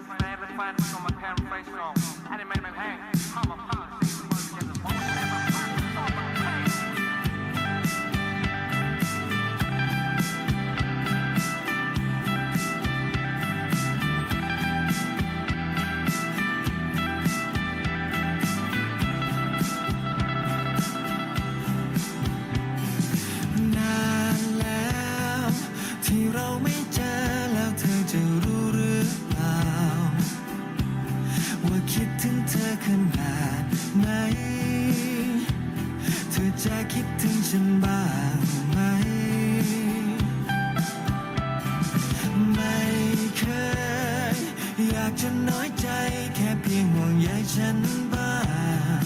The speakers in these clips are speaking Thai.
friends, they haven't find this on my parents' face song. ขนาดไหน เธอจะคิดถึงฉันบ้างไหม ไม่เคย อยากจะน้อยใจแค่เพียงห่วงใยฉันบ้าง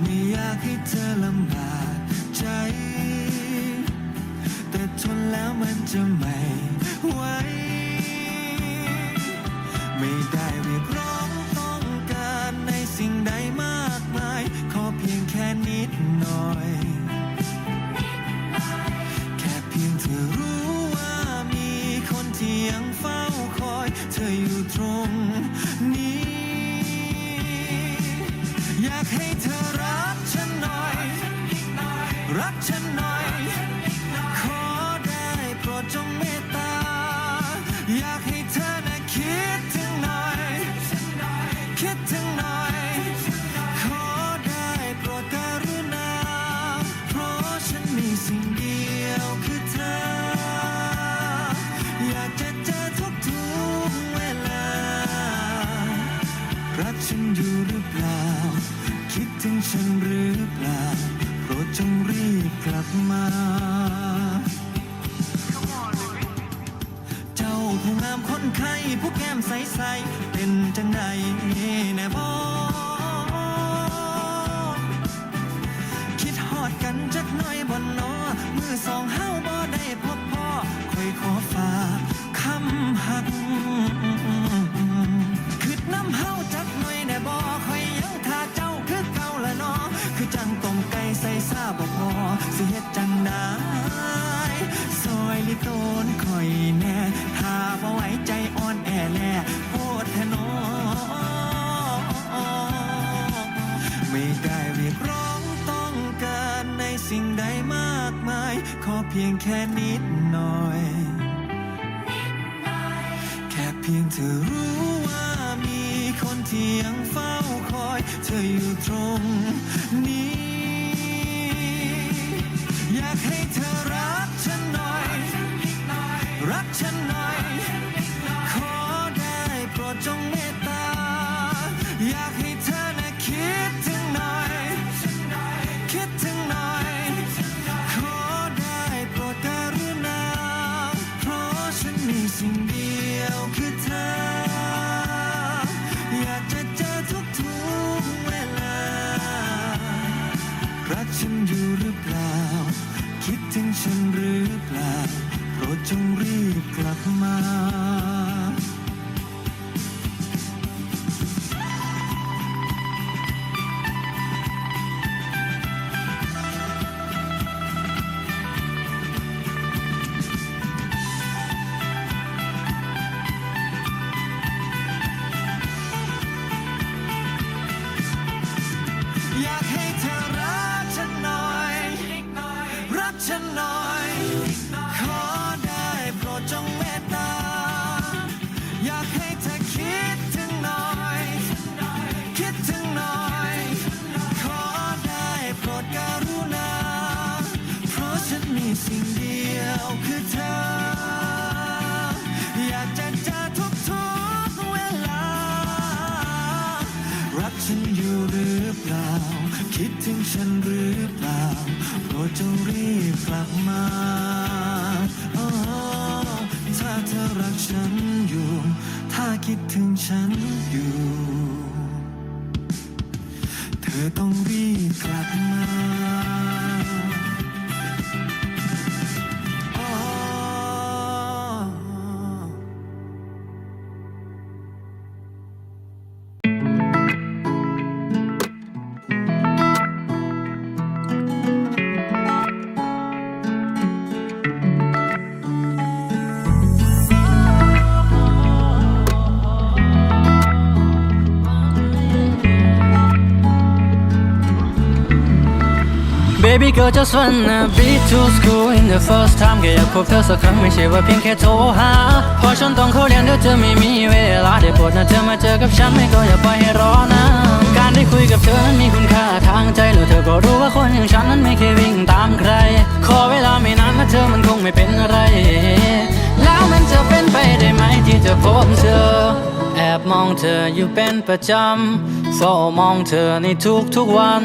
ไม่อยากให้เธอลำบากใจ แต่ทนแล้วมันจะไม่ไหว ไม่ได้เรียกร้อง กลับมา เจ้าผู้งามคนไข้ผู้แก้มใสๆเป็นจังใดแน่บอคิดฮอดกันจักหน่อยบ่นอมือสองเฮาบ่ได้พบพ่อคอยขอฝากคำหักคิดน้ำเฮาจักหน่อย เพียงแค่นิดหน่อย แค่เพียงเธอรู้ว่ามีคนที่ยังเฝ้าคอย เธออยู่ตรงนี้ ฉันหน่อย ขอได้โปรดจงเมตตา อยากให้เธอคิดถึงหน่อย คิดถึงหน่อย ขอได้โปรดกรุณา เพราะฉันมีสิ่งเดียวคือเธอ อยากจะเจอทุกทุกๆเวลา รักฉันอยู่หรือเปล่า คิดถึงฉันหรือเปล่า รดจงรีบกลับมาอถ้าเธอรักฉันอยู่ ถ้าคิดถึงฉันอยู่ เธอต้องรีบกลับมา Baby girl just wanna be to school in the first time แค่อยากพบเธอสักครั้งไม่ใช่ว่าเพียงแค่โทรหาเพอฉันต้องเข้าเรียนเดี๋ยวจะไม่มีเวลาได้โปรดนะเธอมาเจอกับฉันไม่ก็อย่าปล่อยให้รอนะ การได้คุยกับเธอนั้นมีคุณค่าทางใจแล้วเธอก็รู้ว่าคนอย่างฉันนั้นไม่เคยวิ่งตามใคร ขอเวลาไม่นานนะเธอมันคงไม่เป็นอะไร แล้วมันจะเป็นไปได้ไหมที่จะพบเธอ แอบมองเธออยู่เป็นประจำเฝ้ามองเธอในทุกๆวัน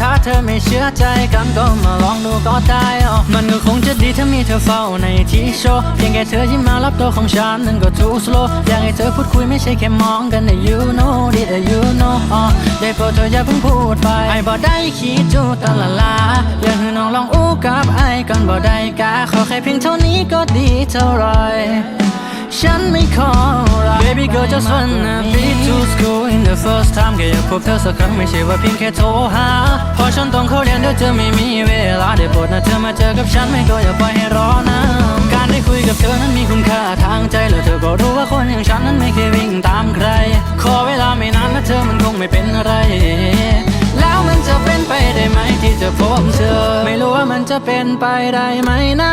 ถ้าเธอไม่เชื่อใจกันก็มาลองดูก็ได้อ๋อมันก็คงจะดีถ้ามีเธอเฝ้าในที่โชว์เพียงแค่เธอยิ้มมารับตัวของฉันนั้นก็ too slow อยากให้เธอพูดคุยไม่ใช่แค่มองกันนะ you know did you know อ๋อได้โปรดเธออย่าเพิ่งพูดไปไอ้บ่ได้คิดจูตะละลาอยากให้น้องลองอู้กับไอ้กันบ่ได้กาขอแค่เพียงเท่านี้ก็ดีเท่าไร ฉันไม่ขออะไร Baby girl just wanna be to school in the first time แค่อยากพบเธอสักครั้งไม่ใช่ว่าเพียงแค่โทรหาเพอฉันต้องเข้าเรียนเดี๋ยวจะไม่มีเวลาได้โปรดนะเธอมาเจอกับฉันไม่ก็อย่าปล่อยให้รอนะการได้คุยกับเธอนั้นมีคุณค่าทางใจแล้วเธอก็รู้ว่าคนอย่างฉันนั้นไม่เคยวิ่งตามใคร ขอเวลาไม่นานนะเธอมันคงไม่เป็นอะไรแล้วมันจะเป็นไปได้ไหมที่จะพบเธอ ไม่รู้ว่ามันจะเป็นไปได้ไหมนะ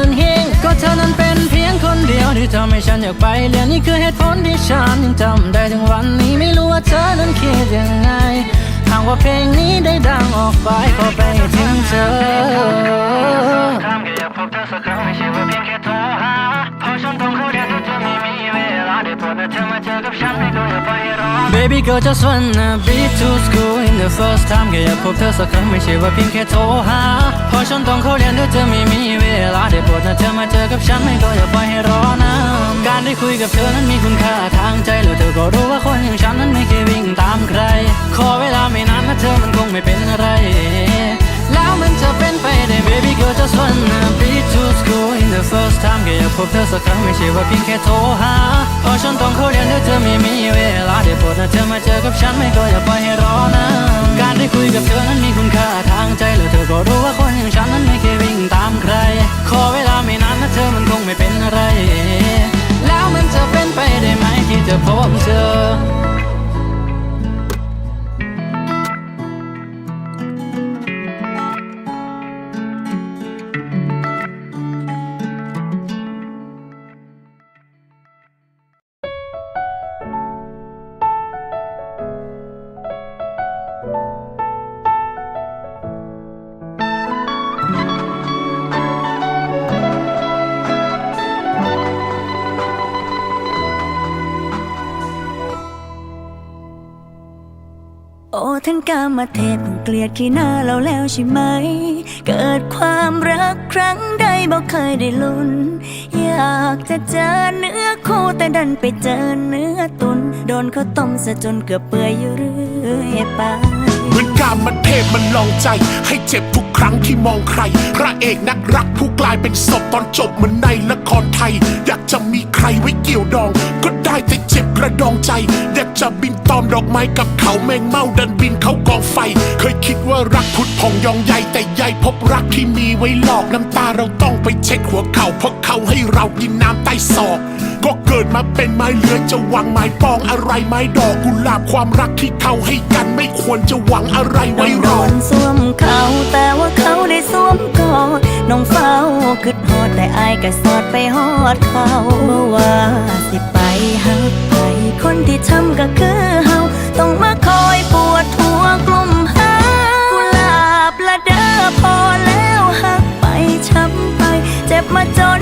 น ที่ทำให้ฉันอยากไปเรียนนี่คือเหตุผลที่ฉันยังจำได้ถึงวันนี้ไม่รู้ว่าเธอนั้นคิดยังไงหากว่าเพลงนี้ได้ดังออกไปขอไปถึงเธอทำแค่อยากพบเธอสักครั้งไม่ใช่ว่าเพียงแค่ ลาได้เธอมาเจอกับฉันไม่ก็อย่าไปรอ Baby girl just wanna be to school in the first time แค่อยากพบเธอสักครั้งไม่ใช่ว่าเพียงแค่โทรหาเพราะฉันต้องเข้าเรียนเธอจะไม่มีเวลาได้โปรดนะเธอมาเจอกับฉันไม่ก็อย่าปล่อยให้รอนะการได้คุยกับเธอนั้นมีคุณค่าทางใจแล้วเธอก็รู้ว่าคนอย่างฉันนั้นไม่เคยวิ่งตามใคร ขอเวลาไม่นานนะเธอมันคงไม่เป็นอะไร แล้วมันจะเป็นไปได้ Baby girl just wanna be to school in the first time แค่อยากพบเธอสักครั้งไม่ใช่ว่าเพียงแค่โทรหาเพราะฉันต้องเข้าเรียนเดี๋ยวเธอไม่มีเวลาได้โปรดนะเธอมาเจอกับฉันไม่ก็อย่าปล่อยให้รอนะการได้คุยกับเธอนั้นมีคุณค่าทางใจแล้วเธอก็รู้ว่าคนอย่างฉันนั้นไม่เคยวิ่งตามใคร ขอเวลาไม่นานนะเธอมันคงไม่เป็นอะไร แล้วมันจะเป็นไปได้ไหมที่จะพบเธอ ท่านกามาเทพคงเกลียดขี้หน้าเราแล้วใช่ไหม เกิดความรักครั้งใดบอกเคยได้ลุ้น อยากจะเจอเนื้อคู่แต่ดันไปเจอเนื้อตุน โดนเขาต้มซะจนเกือบเปื่อยอยู่เรื่อยไปามมันเทพมันลองใจ ให้เจ็บทุกครั้งที่มองใคร พระเอกนักรักผู้กลายเป็นศพตอนจบเหมือนในละครไทย อยากจะมีใครไว้เกี่ยวดอง ก็ได้แต่เจ็บกระดองใจ อยากจะบินตอมดอกไม้กับเขาแมงเม่าดันบินเขากองไฟ เคยคิดว่ารักพุดพองยองใหญ่แต่ใหญ่พบรักที่มีไว้หลอกน้ำตาเราต้องไปเช็ดหัวเขาเพราะเขาให้เรากินน้ำใต้ศอก ก็เกิดมาเป็นไม้เลื้อยจะหวังไม้ปองอะไรไม้ดอกกุหลาบความรักที่เขาให้กันไม่ควรจะหวังอะไรไว้รโดอนสวมเขาแต่ว่าเขาได้สวมกอดน้องเฝ้าคิดฮอดแต่อายก็สอดไปฮอดเขาเมื่อว่าสิไปหักไปคนที่ทำก็คือเฮาต้องมาคอยปวดหัวกลุ่มหากุหลาบละเด้อพอแล้วหักไปช้ำไป เจ็บมาจน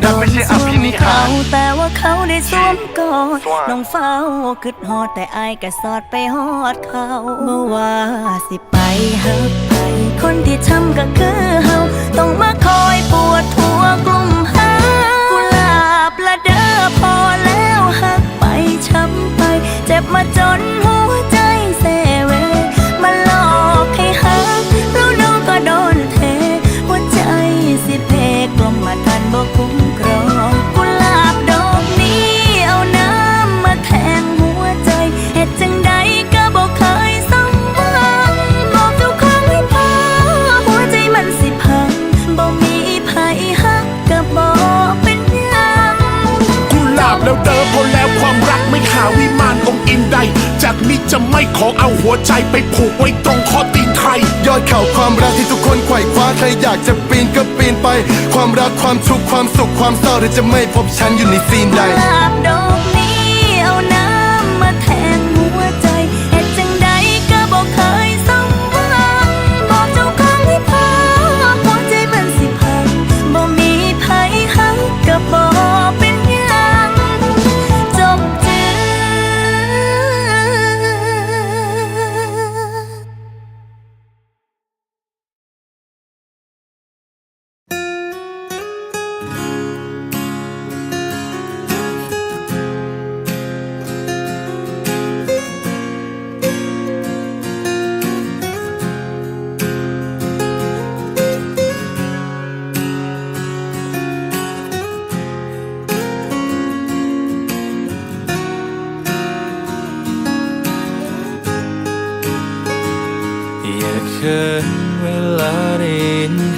รักไม่ใช่อภินิหารแต่ว่าเขาได้สวมกอดน้องเฝ้าคิดฮอดแต่อายก็สอดไปฮอดเขาเมื่อว่าสิไปหักไป คนที่ทำก็คือเฮาต้องมาคอยปวดหั จะไม่ขอเอาหัวใจไปผูกไว้ตรงข้อตีนใคร ยอดเขาความรักที่ทุกคนไขว่คว้าใครอยากจะปีนก็ปีนไป ความรักความทุกข์ความสุขความเศร้าเธอจะไม่พบฉันอยู่ในซีนใด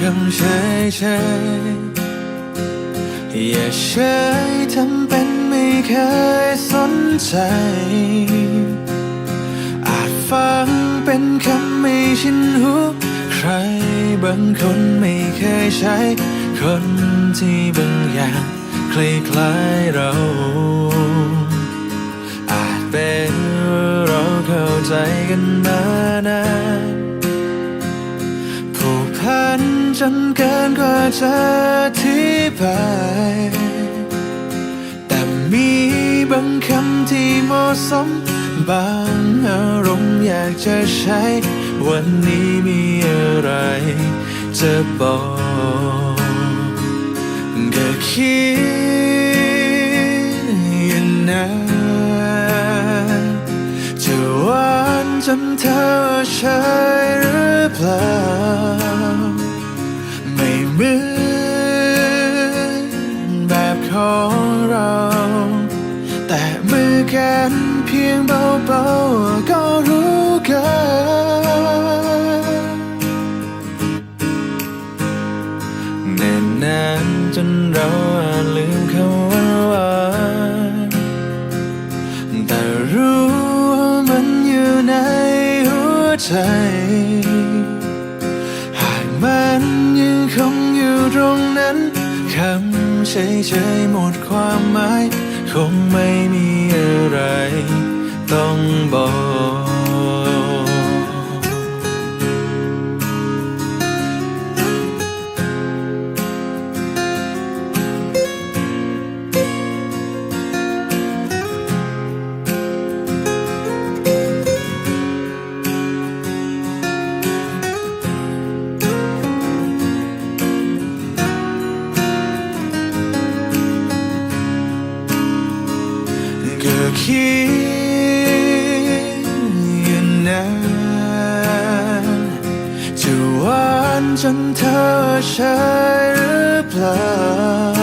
ยินคำเฉยเฉยอย่าเฉยทำเป็นไม่เคยสนใจ อาจฟังเป็นคำไม่ชินหูใครบางคนไม่เคยใช้ คนที่บางอย่างคล้ายๆเรา อาจเป็นเราเข้าใจกันมานาน นจนเกินกว่าจะอธิบายแต่มีบางคำที่เหมาะสม บางอารมณ์อยากจะใช้ วันนี้มีอะไรจะบอกก็คิดอยู่นานจะหวานจำเธอใช่หรือเปล่า เหมือนแบบของเรา แต่มือกันเพียงเบาๆก็รู้กันเนิ่นนานจนเราอาจลืมคำว่าหวานแต่รู้ว่ามันอยู่ในหัวใจำเฉยๆหมดความหมาย คงไม่มีอะไร ต้องบอก จนเธอใช่หรือเปล่า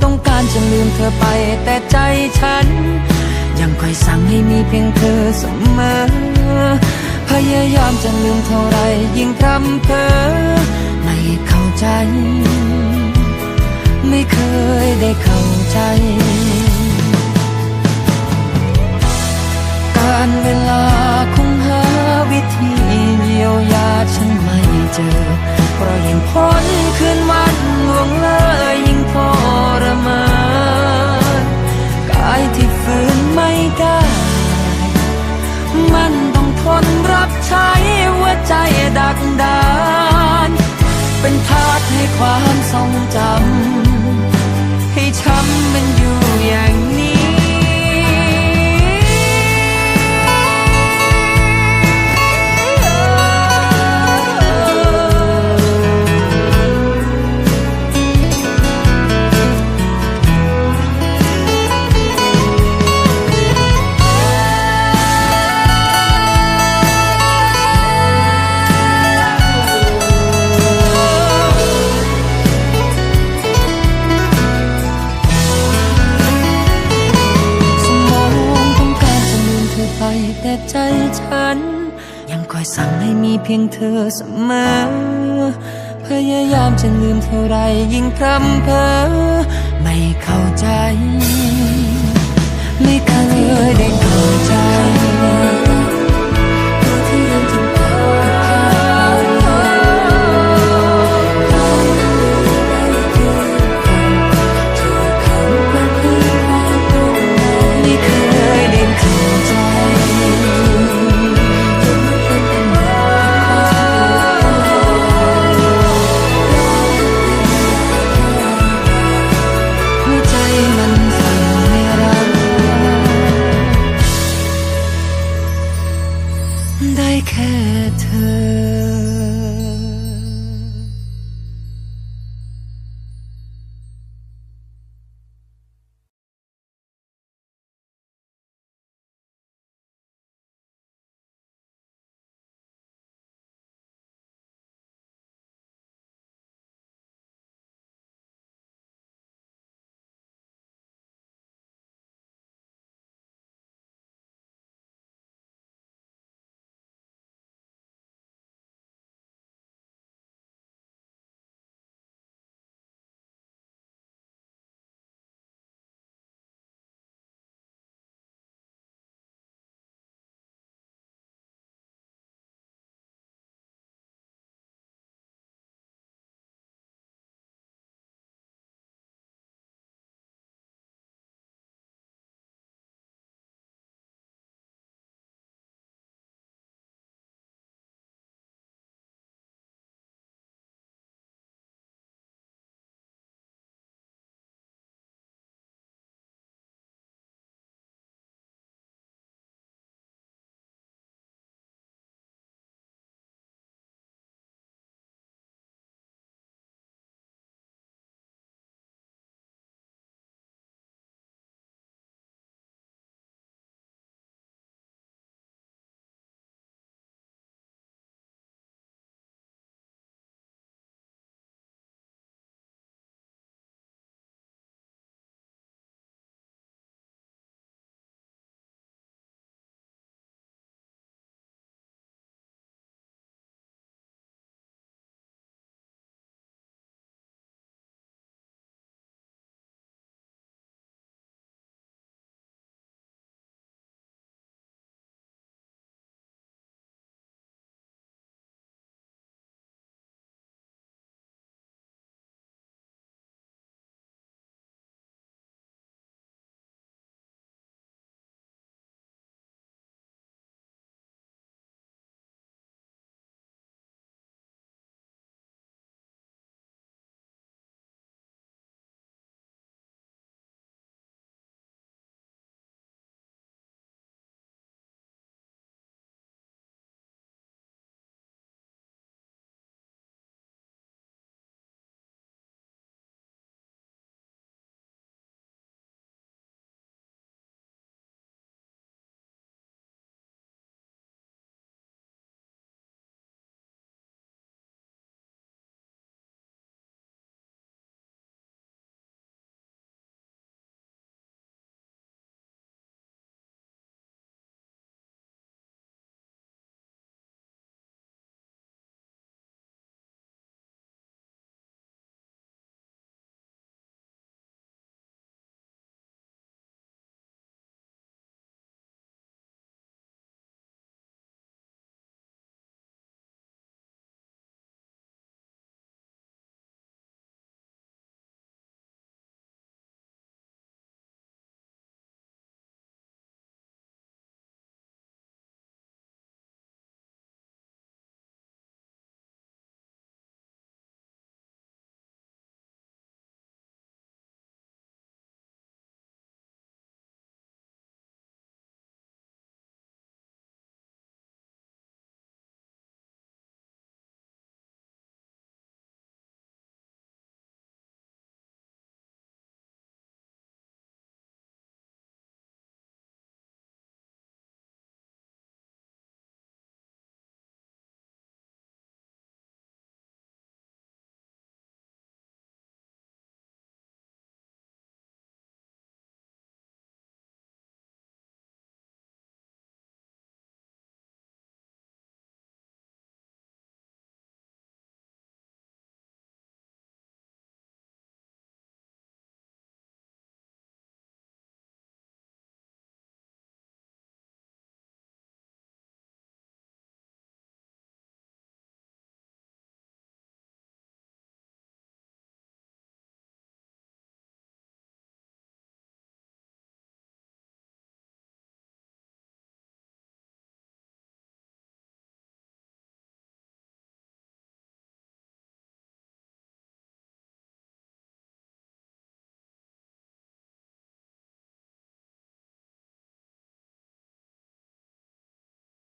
มเธอไปแต่ใจฉัน ยังคอยสั่งให้มีเพียงเธอเสมอ พยายามจะลืมเท่าไรยิ่งพร่ำเพอไม่เข้าใจ ไม่เคยได้เข้าใจ การเวลาคงหาวิธีเยียวยาฉันไม่เจอเพราะยิ่งพ้นคืนวันล่วงเลยยิ่งทรมาน กายที่ฝืนไม่ได้ มันต้องทนรับใช้หัวใจดักดาน เป็นทาสให้ความทรงจำ ให้ช้ำมันอยู่อย่างนี้ เสมอ พยายามจะลืมเท่าไรยิ่งพร่ำเพ้อไม่เข้าใจ ไม่เคยได้เข้าใจ